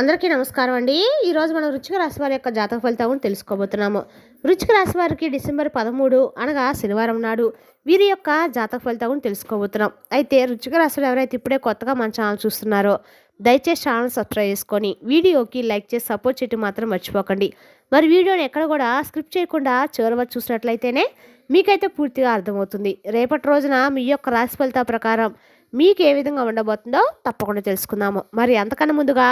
అందరికీ నమస్కారం అండి. ఈరోజు మనం రుచిక రాశి వారి యొక్క జాతక ఫలితాలను తెలుసుకోబోతున్నాము. రుచిక రాశి వారికి డిసెంబర్ పదమూడు అనగా శనివారం నాడు వీరి యొక్క జాతక ఫలితాలను తెలుసుకోబోతున్నాం. అయితే రుచిక రాశులు ఎవరైతే ఇప్పుడే కొత్తగా మన ఛానల్ చూస్తున్నారో దయచేసి ఛానల్ సబ్స్క్రైబ్ చేసుకొని వీడియోకి లైక్ చేసి సపోర్ట్ చేయటం మాత్రం మర్చిపోకండి. మరి వీడియోని ఎక్కడ కూడా స్క్రిప్ట్ చేయకుండా చివరి వరకు చూసినట్లయితేనే మీకైతే పూర్తిగా అర్థమవుతుంది. రేపటి రోజున మీ యొక్క రాశి ఫలితాల ప్రకారం మీకు ఏ విధంగా ఉండబోతుందో తప్పకుండా తెలుసుకుందాము. మరి అంతకన్నా ముందుగా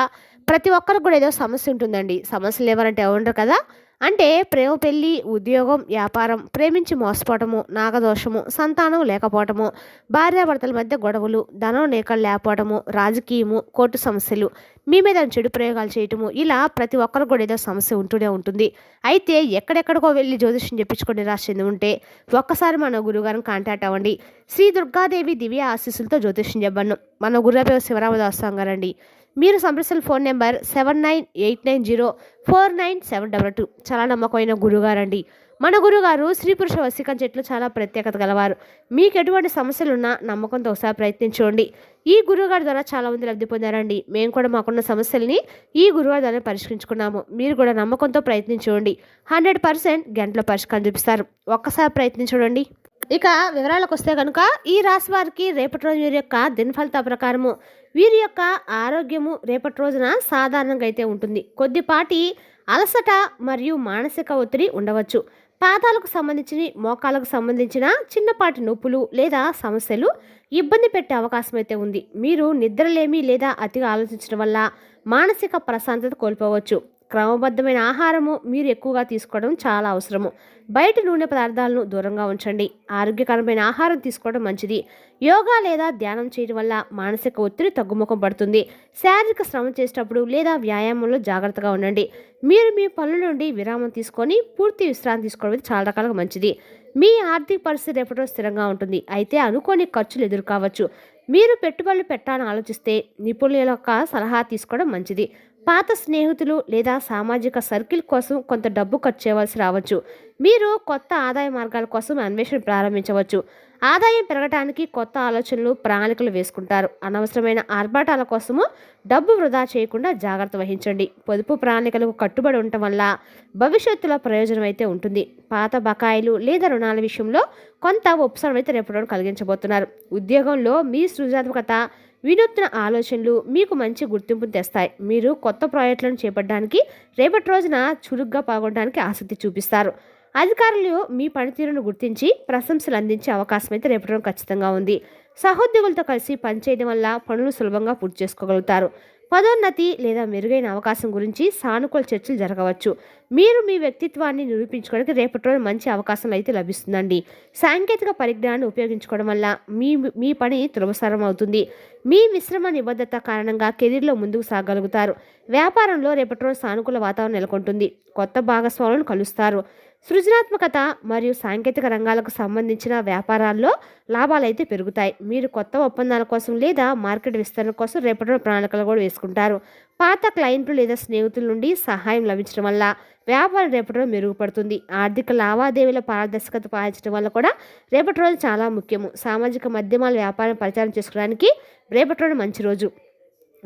ప్రతి ఒక్కరికి కూడా ఏదో సమస్య ఉంటుందండి. సమస్యలు ఎవరంటే ఉండరు కదా. అంటే ప్రేమ పెళ్ళి ఉద్యోగం వ్యాపారం ప్రేమించి మోసపోవటము నాగదోషము సంతానం లేకపోవటము భార్యాభర్తల మధ్య గొడవలు ధనం లేక లేకపోవటము రాజకీయము కోర్టు సమస్యలు మీ మీద చెడు ప్రయోగాలు చేయటము ఇలా ప్రతి ఒక్కరికి కూడా ఏదో సమస్య ఉంటూనే ఉంటుంది. అయితే ఎక్కడెక్కడికో వెళ్ళి జ్యోతిష్యం చెప్పించుకొని నిరాశ చెంది ఉంటే ఒక్కసారి మన గురుగారిని కాంటాక్ట్ అవ్వండి. శ్రీ దుర్గాదేవి దివ్య ఆశీస్సులతో జ్యోతిష్యం చెప్పను మన గురుగారు శివరామదాస్ గారండి. మీరు సంప్రదించిన phone number seven nine eight nine zero four nine seven double two. చాలా నమ్మకమైన గురుగారండి. మన గురుగారు స్త్రీ పురుష వశీకరణ చెట్లు చాలా ప్రత్యేకత గలవారు. మీకు ఎటువంటి సమస్యలున్నా నమ్మకంతో ఒకసారి ప్రయత్నించండి. ఈ గురువుగారి ద్వారా చాలామంది లబ్ధి పొందారండి. మేము కూడా మాకున్న సమస్యల్ని ఈ గురువుగారి ద్వారా పరిష్కరించుకున్నాము. మీరు కూడా నమ్మకంతో ప్రయత్నించండి. హండ్రెడ్ పర్సెంట్ గంటలో పరిష్కారం చూపిస్తారు. ఒక్కసారి ప్రయత్నించండి. ఇక వివరాలకు వస్తే కనుక ఈ రాశి వారికి రేపటి రోజు వీరి యొక్క దినఫలిత ప్రకారము. వీరి యొక్క ఆరోగ్యము రేపటి రోజున సాధారణంగా అయితే ఉంటుంది. కొద్దిపాటి అలసట మరియు మానసిక ఒత్తిడి ఉండవచ్చు. పాదాలకు సంబంధించిన మోకాలకు సంబంధించిన చిన్నపాటి నొప్పులు లేదా సమస్యలు ఇబ్బంది పెట్టే అవకాశం అయితే ఉంది. మీరు నిద్రలేమి లేదా అతిగా ఆలోచించడం వల్ల మానసిక ప్రశాంతత కోల్పోవచ్చు. క్రమబద్ధమైన ఆహారము మీరు ఎక్కువగా తీసుకోవడం చాలా అవసరము. బయట నూనె పదార్థాలను దూరంగా ఉంచండి. ఆరోగ్యకరమైన ఆహారం తీసుకోవడం మంచిది. యోగా లేదా ధ్యానం చేయడం వల్ల మానసిక ఒత్తిడి తగ్గుముఖం పడుతుంది. శారీరక శ్రమ చేసేటప్పుడు లేదా వ్యాయామంలో జాగ్రత్తగా ఉండండి. మీరు మీ పనుల నుండి విరామం తీసుకొని పూర్తి విశ్రాంతి తీసుకోవడం చాలా రకాలుగా మంచిది. మీ ఆర్థిక పరిస్థితి ఎప్పుడో స్థిరంగా ఉంటుంది. అయితే అనుకోని ఖర్చులు ఎదురు కావచ్చు మీరు పెట్టుబడులు పెట్టాలని ఆలోచిస్తే నిపుణుల యొక్క సలహా తీసుకోవడం మంచిది. పాత స్నేహితులు లేదా సామాజిక సర్కిల్ కోసం కొంత డబ్బు ఖర్చు చేయవలసి రావచ్చు. మీరు కొత్త ఆదాయ మార్గాల కోసం అన్వేషణ ప్రారంభించవచ్చు. ఆదాయం పెరగడానికి కొత్త ఆలోచనలు ప్రణాళికలు వేసుకుంటారు. అనవసరమైన ఆర్భాటాల కోసము డబ్బు వృధా చేయకుండా జాగ్రత్త వహించండి. పొదుపు ప్రణాళికలకు కట్టుబడి ఉండటం వల్ల భవిష్యత్తులో ప్రయోజనం అయితే ఉంటుంది. పాత బకాయిలు లేదా రుణాల విషయంలో కొంత ఉపశమనం అయితే రేపటి కలిగించబోతున్నారు. ఉద్యోగంలో మీ సృజనాత్మకత వినూత్న ఆలోచనలు మీకు మంచి గుర్తింపును తెస్తాయి. మీరు కొత్త ప్రాజెక్టులను చేపట్టడానికి రేపటి రోజున చురుగ్గా పాల్గొనడానికి ఆసక్తి చూపిస్తారు. అధికారులు మీ పనితీరును గుర్తించి ప్రశంసలు అందించే అవకాశం అయితే రేపటి రోజు ఖచ్చితంగా ఉంది. సహోద్యోగులతో కలిసి పనిచేయడం వల్ల పనులు సులభంగా పూర్తి చేసుకోగలుగుతారు. పదోన్నతి లేదా మెరుగైన అవకాశం గురించి సానుకూల చర్చలు జరగవచ్చు. మీరు మీ వ్యక్తిత్వాన్ని నిరూపించుకోవడానికి రేపటి రోజు మంచి అవకాశం అయితే లభిస్తుందండి. సాంకేతిక పరిజ్ఞానాన్ని ఉపయోగించుకోవడం వల్ల మీ మీ పని తులభసరం అవుతుంది. మీ మిశ్రమ నిబద్ధత కారణంగా కెరీర్లో ముందుకు సాగలుగుతారు. వ్యాపారంలో రేపటి రోజు సానుకూల వాతావరణం నెలకొంటుంది. కొత్త భాగస్వాములను కలుస్తారు. సృజనాత్మకత మరియు సాంకేతిక రంగాలకు సంబంధించిన వ్యాపారాల్లో లాభాలు అయితే పెరుగుతాయి. మీరు కొత్త ఒప్పందాల కోసం లేదా మార్కెట్ విస్తరణ కోసం రేపటి ప్రణాళికలు కూడా వేసుకుంటారు. పాత క్లయింట్లు లేదా స్నేహితుల నుండి సహాయం లభించడం వల్ల వ్యాపారం రేపటి రోజు మెరుగుపడుతుంది. ఆర్థిక లావాదేవీల పారదర్శకత పాటించడం వల్ల కూడా రేపటి రోజు చాలా ముఖ్యము. సామాజిక మాధ్యమాల వ్యాపారం ప్రచారం చేసుకోవడానికి రేపటి రోజు మంచి రోజు.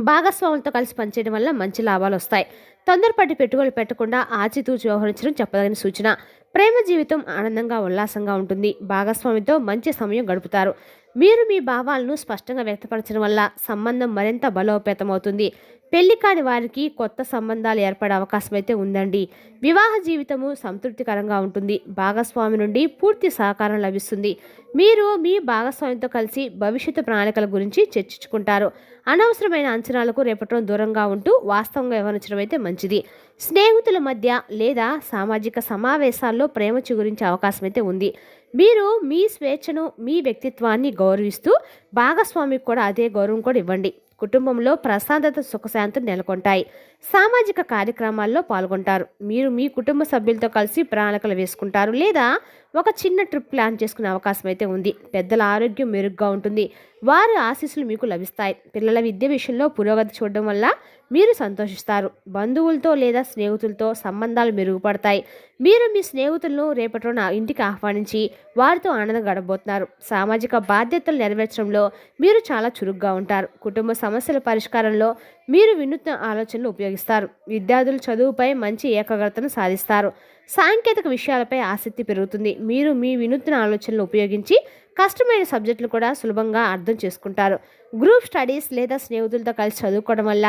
భాగస్వాములతో కలిసి పనిచేయడం వల్ల మంచి లాభాలు వస్తాయి. తొందరపాటి పెట్టుబడులు పెట్టకుండా ఆచితూచి వ్యవహరించడం చెప్పదగిన సూచన. ప్రేమ జీవితం ఆనందంగా ఉల్లాసంగా ఉంటుంది. భాగస్వామితో మంచి సమయం గడుపుతారు. మీరు మీ భావాలను స్పష్టంగా వ్యక్తపరచడం వల్ల సంబంధం మరింత బలోపేతమవుతుంది. పెళ్ళి కాని వారికి కొత్త సంబంధాలు ఏర్పడే అవకాశం అయితే ఉందండి. వివాహ జీవితము సంతృప్తికరంగా ఉంటుంది. భాగస్వామి నుండి పూర్తి సహకారం లభిస్తుంది. మీరు మీ భాగస్వామితో కలిసి భవిష్యత్తు ప్రణాళికల గురించి చర్చించుకుంటారు. అనవసరమైన అంచనాలకు రేపటం దూరంగా ఉంటూ వాస్తవంగా వ్యవహరించడం అయితే మంచిది. స్నేహితుల మధ్య లేదా సామాజిక సమావేశాల్లో ప్రేమ చిగురించే అవకాశం అయితే ఉంది. మీరు మీ స్వేచ్ఛను మీ వ్యక్తిత్వాన్ని గౌరవిస్తూ భాగస్వామికి కూడా అదే గౌరవం కూడా ఇవ్వండి. కుటుంబంలో ప్రశాంతత సుఖశాంతులు నెలకొంటాయి. సామాజిక కార్యక్రమాల్లో పాల్గొంటారు. మీరు మీ కుటుంబ సభ్యులతో కలిసి ప్రణాళికలు వేసుకుంటారు లేదా ఒక చిన్న ట్రిప్ ప్లాన్ చేసుకునే అవకాశం అయితే ఉంది. పెద్దల ఆరోగ్యం మెరుగ్గా ఉంటుంది. వారి ఆశీస్సులు మీకు లభిస్తాయి. పిల్లల విద్య విషయంలో పురోగతి చూడడం వల్ల మీరు సంతోషిస్తారు. బంధువులతో లేదా స్నేహితులతో సంబంధాలు మెరుగుపడతాయి. మీరు మీ స్నేహితులను రేపటి ఇంటికి ఆహ్వానించి వారితో ఆనందం గడబోతున్నారు సామాజిక బాధ్యతలు నెరవేర్చడంలో మీరు చాలా చురుగ్గా ఉంటారు. కుటుంబ సమస్యల పరిష్కారంలో మీరు వినూత్న ఆలోచనలు ఉపయోగిస్తారు. విద్యార్థులు చదువుపై మంచి ఏకాగ్రతను సాధిస్తారు. సాంకేతిక విషయాలపై ఆసక్తి పెరుగుతుంది. మీరు మీ వినూత్న ఆలోచనలు ఉపయోగించి కష్టమైన సబ్జెక్టులు కూడా సులభంగా అర్థం చేసుకుంటారు. గ్రూప్ స్టడీస్ లేదా స్నేహితులతో కలిసి చదువుకోవడం వల్ల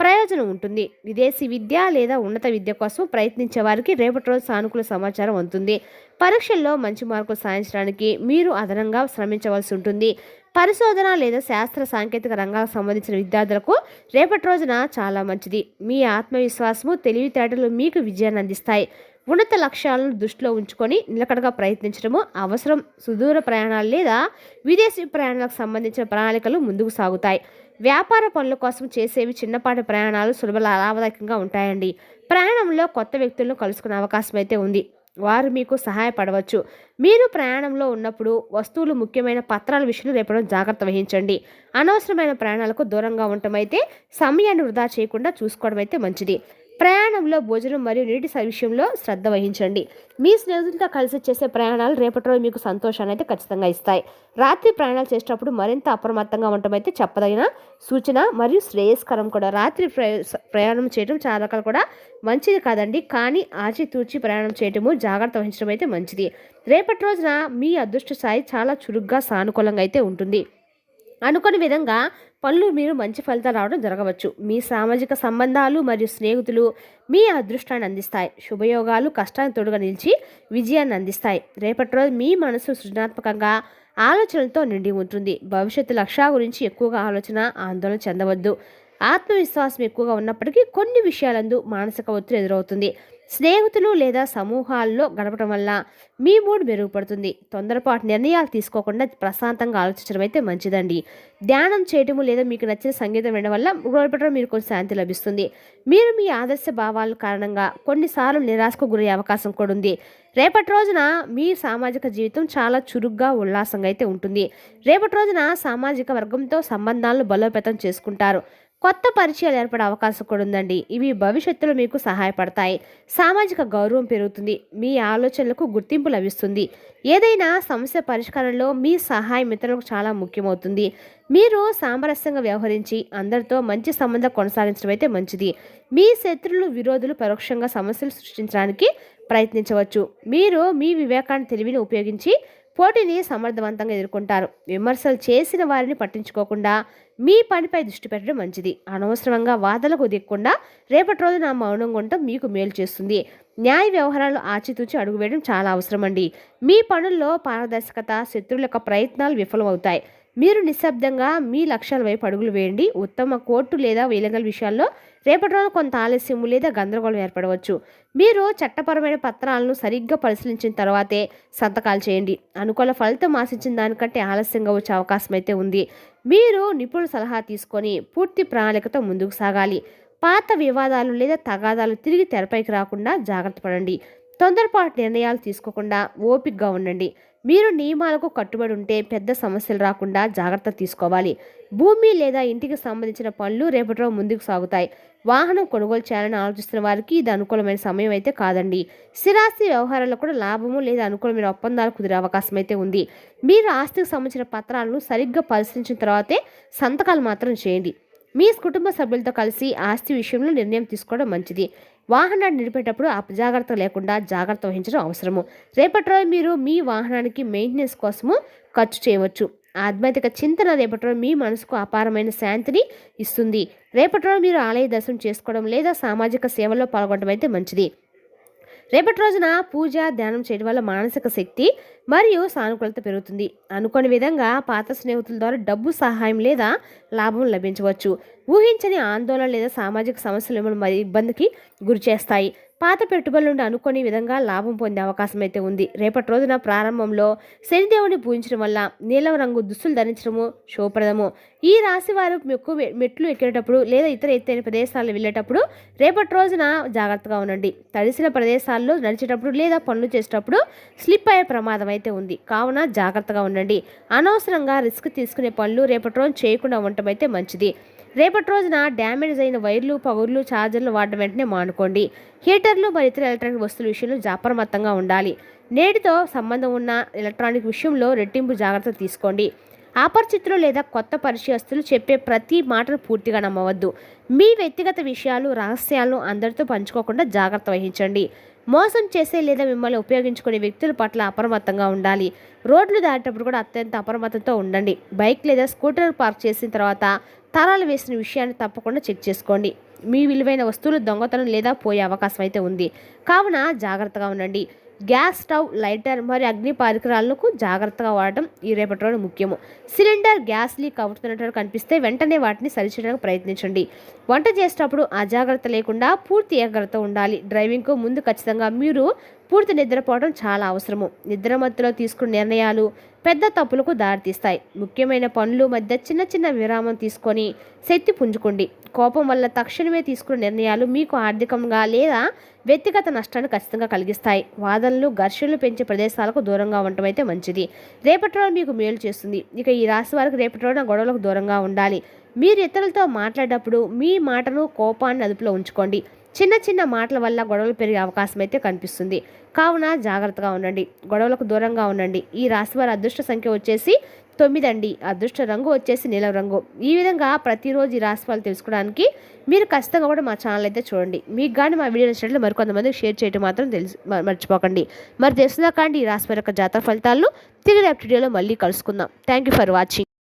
ప్రయోజనం ఉంటుంది. విదేశీ విద్య లేదా ఉన్నత విద్య కోసం ప్రయత్నించే వారికి రేపటి రోజు సానుకూల సమాచారం ఉంటుంది పరీక్షల్లో మంచి మార్కులు సాధించడానికి మీరు అదనంగా శ్రమించవలసి ఉంటుంది. పరిశోధన లేదా శాస్త్ర సాంకేతిక రంగాలకు సంబంధించిన విద్యార్థులకు రేపటి రోజున చాలా మంచిది. మీ ఆత్మవిశ్వాసము తెలివితేటలు మీకు విజయాన్ని అందిస్తాయి. ఉన్నత లక్ష్యాలను దృష్టిలో ఉంచుకొని నిలకడగా ప్రయత్నించడము అవసరం. సుదూర ప్రయాణాలు లేదా విదేశీ ప్రయాణాలకు సంబంధించిన ప్రణాళికలు ముందుకు సాగుతాయి. వ్యాపార పనుల కోసం చేసేవి చిన్నపాటి ప్రయాణాలు సులభ లాభదాయకంగా ఉంటాయండి. ప్రయాణంలో కొత్త వ్యక్తులను కలుసుకునే అవకాశం అయితే ఉంది. వారు మీకు సహాయపడవచ్చు. మీరు ప్రయాణంలో ఉన్నప్పుడు వస్తువులు ముఖ్యమైన పత్రాల విషయంలో రేపడం జాగ్రత్త వహించండి. అనవసరమైన ప్రయాణాలకు దూరంగా ఉండటం అయితే సమయాన్ని వృధా చేయకుండా చూసుకోవడం అయితే మంచిది. ప్రయాణంలో భోజనం మరియు నీటి స- విషయంలో శ్రద్ధ వహించండి. మీ స్నేహితులతో కలిసి చేసే ప్రయాణాలు రేపటి రోజు మీకు సంతోషాన్ని అయితే ఖచ్చితంగా ఇస్తాయి. రాత్రి ప్రయాణాలు చేసేటప్పుడు మరింత అప్రమత్తంగా ఉండటం అయితే చెప్పదగిన సూచన మరియు శ్రేయస్కరం కూడా. రాత్రి ప్రయాణం చేయడం చాలా రకాలు కూడా మంచిది కాదండి. కానీ ఆచితూచి ప్రయాణం చేయటము జాగ్రత్త వహించడం అయితే మంచిది. రేపటి రోజున మీ అదృష్ట స్థాయి చాలా చురుగ్గా సానుకూలంగా అయితే ఉంటుంది. అనుకోని విధంగా పనులు మీరు మంచి ఫలితాలు రావడం జరగవచ్చు. మీ సామాజిక సంబంధాలు మరియు స్నేహితులు మీ అదృష్టాన్ని అందిస్తాయి. శుభయోగాలు కష్టాన్ని తోడుగా నిలిచి విజయాన్ని అందిస్తాయి. రేపటి రోజు మీ మనసు సృజనాత్మకంగా ఆలోచనలతో నిండి ఉంటుంది. భవిష్యత్తు లక్ష్యాల గురించి ఎక్కువగా ఆలోచన ఆందోళన చెందవద్దు. ఆత్మవిశ్వాసం ఎక్కువగా ఉన్నప్పటికీ కొన్ని విషయాలందు మానసిక ఒత్తిడి ఎదురవుతుంది. స్నేహితులు లేదా సమూహాల్లో గడపడం వల్ల మీ మూడ్ మెరుగుపడుతుంది. తొందరపాటు నిర్ణయాలు తీసుకోకుండా ప్రశాంతంగా ఆలోచించడం అయితే మంచిదండి. ధ్యానం చేయటము లేదా మీకు నచ్చిన సంగీతం వినడం వల్ల గడపడం మీరు కొంచెం శాంతి లభిస్తుంది. మీరు మీ ఆదర్శ భావాల కారణంగా కొన్నిసార్లు నిరాశకు గురయ్యే అవకాశం కూడా ఉంది. రేపటి రోజున మీ సామాజిక జీవితం చాలా చురుగ్గా ఉల్లాసంగా అయితే ఉంటుంది. రేపటి రోజున సామాజిక వర్గంతో సంబంధాలను బలోపేతం చేసుకుంటారు. కొత్త పరిచయాలు ఏర్పడే అవకాశం కూడా ఉందండి. ఇవి భవిష్యత్తులో మీకు సహాయపడతాయి. సామాజిక గౌరవం పెరుగుతుంది. మీ ఆలోచనలకు గుర్తింపు లభిస్తుంది. ఏదైనా సమస్య పరిష్కారంలో మీ సహాయం ఇతరులకు చాలా ముఖ్యమవుతుంది. మీరు సామరస్యంగా వ్యవహరించి అందరితో మంచి సంబంధం కొనసాగించడం అయితే మంచిది. మీ శత్రులు విరోధులు పరోక్షంగా సమస్యలు సృష్టించడానికి ప్రయత్నించవచ్చు. మీరు మీ వివేకాన్ని తెలివిని ఉపయోగించి పోటీని సమర్థవంతంగా ఎదుర్కొంటారు. విమర్శలు చేసిన వారిని పట్టించుకోకుండా మీ పనిపై దృష్టి పెట్టడం మంచిది. అనవసరంగా వాదలకు దిగకుండా రేపటి రోజున మౌనంగా ఉండటం మీకు మేలు చేస్తుంది. న్యాయ వ్యవహారాలు ఆచితూచి అడుగు వేయడం చాలా అవసరం అండి మీ పనుల్లో పారదర్శకత శత్రువుల యొక్క ప్రయత్నాలు విఫలమవుతాయి. మీరు నిశ్శబ్దంగా మీ లక్ష్యాల వైపు అడుగులు వేయండి. ఉత్తమ కోర్టు లేదా వేలగల విషయాల్లో రేపటి రోజు కొంత ఆలస్యము లేదా గందరగోళం ఏర్పడవచ్చు. మీరు చట్టపరమైన పత్రాలను సరిగ్గా పరిశీలించిన తర్వాతే సంతకాలు చేయండి. అనుకూల ఫలితం ఆశించిన దానికంటే ఆలస్యంగా వచ్చే అవకాశం అయితే ఉంది. మీరు నిపుణుల సలహా తీసుకొని పూర్తి ప్రణాళికతో ముందుకు సాగాలి. పాత వివాదాలు లేదా తగాదాలు తిరిగి తెరపైకి రాకుండా జాగ్రత్త పడండి. తొందరపాటు నిర్ణయాలు తీసుకోకుండా ఓపికగా ఉండండి. మీరు నియమాలకు కట్టుబడి ఉంటే పెద్ద సమస్యలు రాకుండా జాగ్రత్త తీసుకోవాలి. భూమి లేదా ఇంటికి సంబంధించిన పనులు రేపటి రోజు ముందుకు సాగుతాయి. వాహనం కొనుగోలు చేయాలని ఆలోచిస్తున్న వారికి ఇది అనుకూలమైన సమయం అయితే కాదండి. స్థిరాస్తి వ్యవహారాల్లో కూడా లాభము లేదా అనుకూలమైన ఒప్పందాలు కుదిరే అవకాశం అయితే ఉంది. మీరు ఆస్తికి సంబంధించిన పత్రాలను సరిగ్గా పరిశీలించిన తర్వాతే సంతకాలు మాత్రం చేయండి. మీ కుటుంబ సభ్యులతో కలిసి ఆస్తి విషయంలో నిర్ణయం తీసుకోవడం మంచిది. వాహనాన్ని నిడిపేటప్పుడు అపజాగ్రత్త లేకుండా జాగ్రత్త వహించడం అవసరము. రేపటి రోజు మీరు మీ వాహనానికి మెయింటెనెన్స్ కోసము ఖర్చు చేయవచ్చు. ఆధ్యాత్మిక చింతన రేపటి రోజు మీ మనసుకు అపారమైన శాంతిని ఇస్తుంది. రేపటి రోజు మీరు ఆలయ దర్శనం చేసుకోవడం లేదా సామాజిక సేవల్లో పాల్గొనడం అయితే మంచిది. రేపటి రోజున పూజ ధ్యానం చేయడం వల్ల మానసిక శక్తి మరియు సానుకూలత పెరుగుతుంది. అనుకోని విధంగా పాత స్నేహితుల ద్వారా డబ్బు సహాయం లేదా లాభం లభించవచ్చు. ఊహించని ఆందోళన లేదా సామాజిక సమస్యలు మిమ్మల్ని మరి ఇబ్బందికి గురి చేస్తాయి. పాత పెట్టుబడుల నుండి అనుకోని విధంగా లాభం పొందే అవకాశం అయితే ఉంది. రేపటి రోజున ప్రారంభంలో శనిదేవుని పూజించడం వల్ల నీలం రంగు దుస్తులు ధరించడము శుభప్రదము. ఈ రాశి వారు ఎక్కువ మెట్లు ఎక్కేటప్పుడు లేదా ఇతర ఎత్తైన ప్రదేశాలు వెళ్ళేటప్పుడు రేపటి రోజున జాగ్రత్తగా ఉండండి. తడిసిన ప్రదేశాల్లో నడిచేటప్పుడు లేదా పనులు చేసేటప్పుడు స్లిప్ అయ్యే ప్రమాదం అయితే ఉంది. కావున జాగ్రత్తగా ఉండండి. అనవసరంగా రిస్క్ తీసుకునే పనులు రేపటి రోజు చేయకుండా ఉండటం అయితే మంచిది. రేపటి రోజున డ్యామేజ్ అయిన వైర్లు పగుర్లు ఛార్జర్లు వాడడం వెంటనే మానుకోండి. హీటర్లు మరియు ఇతర ఎలక్ట్రానిక్ వస్తువుల విషయంలో జాప్రమత్తంగా ఉండాలి. నేటితో సంబంధం ఉన్న ఎలక్ట్రానిక్ విషయంలో రెట్టింపు జాగ్రత్త తీసుకోండి. అపరిచితులు లేదా కొత్త పరిచయస్తులు చెప్పే ప్రతి మాటను పూర్తిగా నమ్మవద్దు. మీ వ్యక్తిగత విషయాలు రహస్యాలను అందరితో పంచుకోకుండా జాగ్రత్త వహించండి. మోసం చేసే లేదా మిమ్మల్ని ఉపయోగించుకునే వ్యక్తుల పట్ల అప్రమత్తంగా ఉండాలి. రోడ్లు దాటేటప్పుడు కూడా అత్యంత అప్రమత్తంతో ఉండండి. బైక్ లేదా స్కూటర్ పార్క్ చేసిన తర్వాత తాళాలు వేసిన విషయాన్ని తప్పకుండా చెక్ చేసుకోండి. మీ విలువైన వస్తువులు దొంగతనం లేదా పోయే అవకాశం అయితే ఉంది. కావున జాగ్రత్తగా ఉండండి. గ్యాస్ స్టవ్ లైటర్ మరియు అగ్ని పరికరాలకు జాగ్రత్తగా వాడటం ఈ రేపటి రోజు ముఖ్యము. సిలిండర్ గ్యాస్ లీక్ అవుతున్నట్టు కనిపిస్తే వెంటనే వాటిని సరిచేయడానికి ప్రయత్నించండి. వంట చేసేటప్పుడు అజాగ్రత్త లేకుండా పూర్తి ఏకాగ్రత ఉండాలి. డ్రైవింగ్కు ముందు ఖచ్చితంగా మీరు పూర్తి నిద్రపోవడం చాలా అవసరము. నిద్ర మధ్యలో తీసుకున్న నిర్ణయాలు పెద్ద తప్పులకు దారితీస్తాయి. ముఖ్యమైన పనులు మధ్య చిన్న చిన్న విరామం తీసుకొని శక్తి పుంజుకోండి. కోపం వల్ల తక్షణమే తీసుకున్న నిర్ణయాలు మీకు ఆర్థికంగా లేదా వ్యక్తిగత నష్టాన్ని ఖచ్చితంగా కలిగిస్తాయి. వాదనలు ఘర్షణలు పెంచే ప్రదేశాలకు దూరంగా ఉండటం అయితే మంచిది. రేపటి రోజు మీకు మేలు చేస్తుంది. ఇక ఈ రాశి వారికి రేపటి రోజున గొడవలకు దూరంగా ఉండాలి. మీరు ఇతరులతో మాట్లాడేటప్పుడు మీ మాటను కోపాన్ని అదుపులో ఉంచుకోండి. చిన్న చిన్న మాటల వల్ల గొడవలు పెరిగే అవకాశం అయితే కనిపిస్తుంది. కావున జాగ్రత్తగా ఉండండి. గొడవలకు దూరంగా ఉండండి. ఈ రాశి వారి అదృష్ట సంఖ్య వచ్చేసి తొమ్మిది అండి. అదృష్ట రంగు వచ్చేసి నీలం రంగు. ఈ విధంగా ప్రతిరోజు ఈ రాశి వాళ్ళు తెలుసుకోవడానికి మీరు ఖచ్చితంగా కూడా మా ఛానల్ అయితే చూడండి. మీకు కానీ మా వీడియో నచ్చినట్లు మరికొంతమందికి షేర్ చేయడం మాత్రం తెలుసు మర్చిపోకండి. మరి తెలిసిందా కానీ ఈ రాశి వారి యొక్క జాతక ఫలితాలను తిరిగి రేపు వీడియోలో మళ్ళీ కలుసుకుందాం. Thank you for watching